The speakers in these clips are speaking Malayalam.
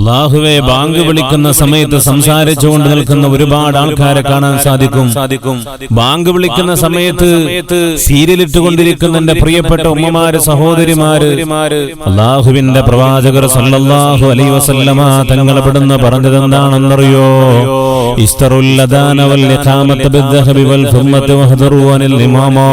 അള്ളാഹുവെ ബാങ്ക് വിളിക്കുന്ന സമയത്ത് സംസാരിച്ചുകൊണ്ട് നിൽക്കുന്ന ഒരുപാട് ആൾക്കാരെ കാണാൻ സാധിക്കും. സാധിക്കും. ബാങ്ക് വിളിക്കുന്ന സമയത്ത് സീരിയലിട്ടുകൊണ്ടിരിക്കുന്ന എന്റെ പ്രിയപ്പെട്ട ഉമ്മമാര് സഹോദരിമാര് അള്ളാഹുവിന്റെ പ്രവാചകർ സല്ലല്ലാഹു അലൈ വസല്ലമ തങ്ങൾ പെടുന്ന പറഞ്ഞത് എന്താണെന്നറിയോ? ഇസ്തറുല്ലദാന വൽ ഇഖാമത്ത് ബിദ്ദഹബി വൽ ഫുമ്മത്ത് വഹദറു അനിൽ ഇമാമാ.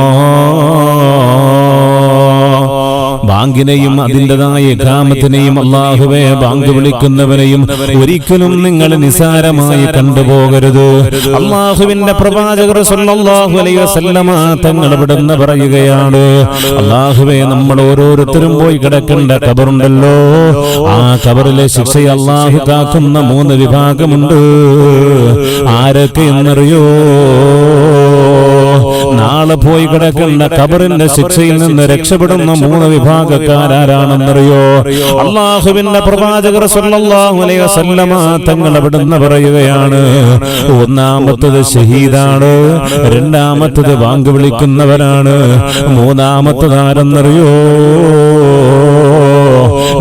ബാങ്കിനെയും അതിന്റെതായ ഗ്രാമത്തിനെയും അള്ളാഹുവെ ബാങ്ക് വിളിക്കുന്നവനെയും ഒരിക്കലും നിങ്ങൾ നിസാരമായി കണ്ടുപോകരുത്. അള്ളാഹുവിന്റെ പ്രവാചകർ തങ്ങൾ ഇവിടുന്ന് പറയുകയാണ് അള്ളാഹുവെ നമ്മൾ ഓരോരുത്തരും പോയി കിടക്കേണ്ട കബറുണ്ടല്ലോ. ആ കബറിലെ ശിക്ഷയെ അള്ളാഹു കാക്കുന്ന മൂന്ന് വിഭാഗമുണ്ട്. ആരൊക്കെ എന്നറിയോ? നാളെ പോയി കിടക്കുന്ന കബറിന്റെ ശിക്ഷയിൽ നിന്ന് രക്ഷപ്പെടുന്ന മൂന്ന് വിഭാഗക്കാരാരാണെന്നറിയോ? അള്ളാഹുവിന്റെ പ്രവാചകർ തങ്ങൾ അവിടുന്ന് പറയുകയാണ് ഒന്നാമത്തത് ഷഹീദാണ് രണ്ടാമത്തത് വാങ്ക് വിളിക്കുന്നവരാണ് മൂന്നാമത്തത് ആരെന്നറിയോ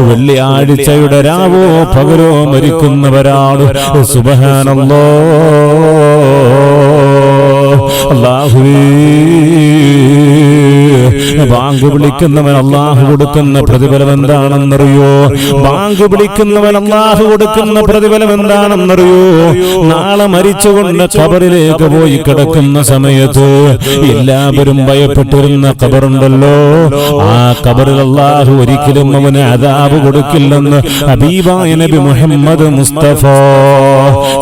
വെള്ളിയാഴ്ചയുടെ രാവോ പകരോ മരിക്കുന്നവരാണ്. സുബഹാനല്ലോ. അള്ളാഹുവേ ബാങ്ക് വിളിക്കുന്നവൻ അള്ളാഹു കൊടുക്കുന്ന പ്രതിഫലം എന്താണെന്നറിയോ? ബാങ്ക് വിളിക്കുന്നവൻ അള്ളാഹു കൊടുക്കുന്ന പ്രതിഫലം എന്താണെന്നറിയോ? നാളെ മരിച്ചുകൊണ്ട് കബറിലേക്ക് പോയി കിടക്കുന്ന സമയത്ത് എല്ലാവരും ഭയപ്പെട്ടിരുന്ന കബറുണ്ടല്ലോ ആ കബറിൽ അള്ളാഹു ഒരിക്കലും അവന് അതാബ് കൊടുക്കില്ലെന്ന് അബീബായ നബി മുഹമ്മദ് മുസ്തഫ.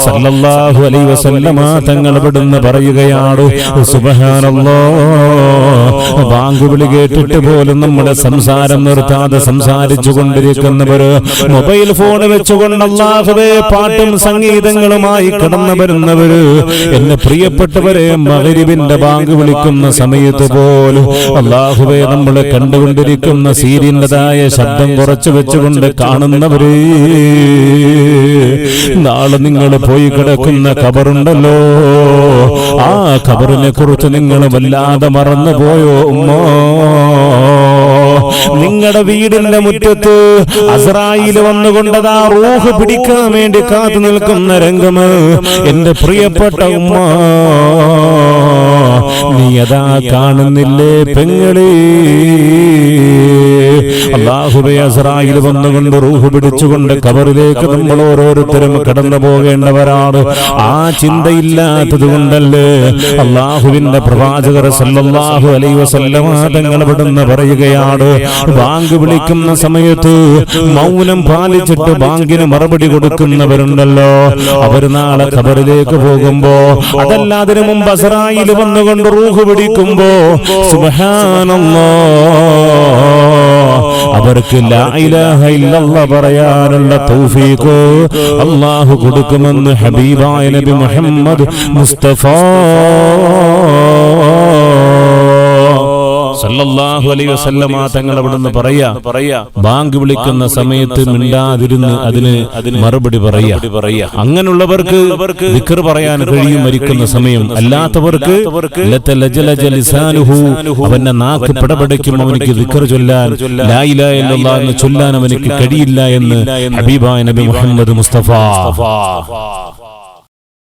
സല്ലല്ലാഹു അലൈഹി വസല്ലമ തങ്ങൾ ഇവിടുന്ന് പറയുകയാണ് സുബ്ഹാനല്ലാഹ് ബാങ്ക് വിളി കേട്ടിട്ട് പോലും നമ്മുടെ സംസാരം നിർത്താതെ സംസാരിച്ചു കൊണ്ടിരിക്കുന്നവര് മൊബൈൽ ഫോൺ വെച്ചുകൊണ്ട് അല്ലാഹുവേ പാട്ടും സംഗീതങ്ങളുമായി കടന്നു വരുന്നവര് എന്നെ പ്രിയപ്പെട്ടവരെ മകരിവിന്റെ ബാങ്ക് വിളിക്കുന്ന സമയത്ത് പോലും അല്ലാഹുവേ നമ്മൾ കണ്ടുകൊണ്ടിരിക്കുന്ന സീരിയന്റേതായ ശബ്ദം കുറച്ചു വെച്ചുകൊണ്ട് കാണുന്നവര് നാളെ നിങ്ങൾ പോയി കിടക്കുന്ന കബറുണ്ടല്ലോ. ആ ഖബറിനെ കുറിച്ച് നിങ്ങൾ വല്ലാതെ മറന്നു പോയോ ഉമ്മോ? നിങ്ങളുടെ വീടിന്റെ മുറ്റത്ത് അസറായിൽ വന്നുകൊണ്ടതാ റൂഹ് പിടിക്കാൻ വേണ്ടി കാത്തു നിൽക്കുന്ന രംഗം. എന്റെ പ്രിയപ്പെട്ട ഉമ്മ. നീ അതാ കാണുന്നില്ലേ പെങ്ങളെ? അള്ളാഹുബെ അസറായിൽ വന്നുകൊണ്ട് റൂഹ് പിടിച്ചുകൊണ്ട് കബറിലേക്ക് നമ്മൾ ഓരോരുത്തരും കടന്നു പോകേണ്ടവരാണ്. ആ ചിന്തയില്ലാത്തത് കൊണ്ടല്ലേ അള്ളാഹുവിന്റെ പ്രവാചകർ സല്ലാഹു അലൈഹി വസല്ലമ തങ്ങൾ ഇവിടുന്ന് പറയുകയാണ്. ബാങ്ക് വിളിക്കുന്ന സമയത്ത് മൗനം പാലിച്ചിട്ട് ബാങ്കിന് മറുപടി കൊടുക്കുന്നവരുണ്ടല്ലോ. അവർ നാളെ കബറിലേക്ക് പോകുമ്പോ അതല്ലാതിന് മുമ്പ് അസറായിൽ വന്നുകൊണ്ട് റൂഹ് പിടിക്കുമ്പോ സുബഹാനല്ലോ. അവർക്ക് പറയാനുള്ള തൗഫീഖ് അള്ളാഹു കൊടുക്കുമെന്ന് ഹബീബായ നബി മുഹമ്മദ് മുസ്തഫ. സല്ലല്ലാഹു അലൈഹി വസല്ലമ തങ്ങൾ അവിടുന്ന് പറയാ ബാങ്ക് വിളിക്കുന്ന സമയത്ത് മിണ്ടാതിരുന്ന് അതിന് മറുപടി പറയാ. അങ്ങനെയുള്ളവർക്ക് ദിക്ർ പറയാൻ കഴിയും മരിക്കുന്ന സമയം. അല്ലാത്തവർക്ക് അവന്റെ നാക്ക് പിടപെടയ്ക്കും അവനിക്ക് ദിക്ർ ചൊല്ലാൻ എന്ന് ചൊല്ലാൻ അവനിക്ക് കഴിയില്ല എന്ന് ഹബീബായ നബി മുഹമ്മദ് മുസ്തഫ.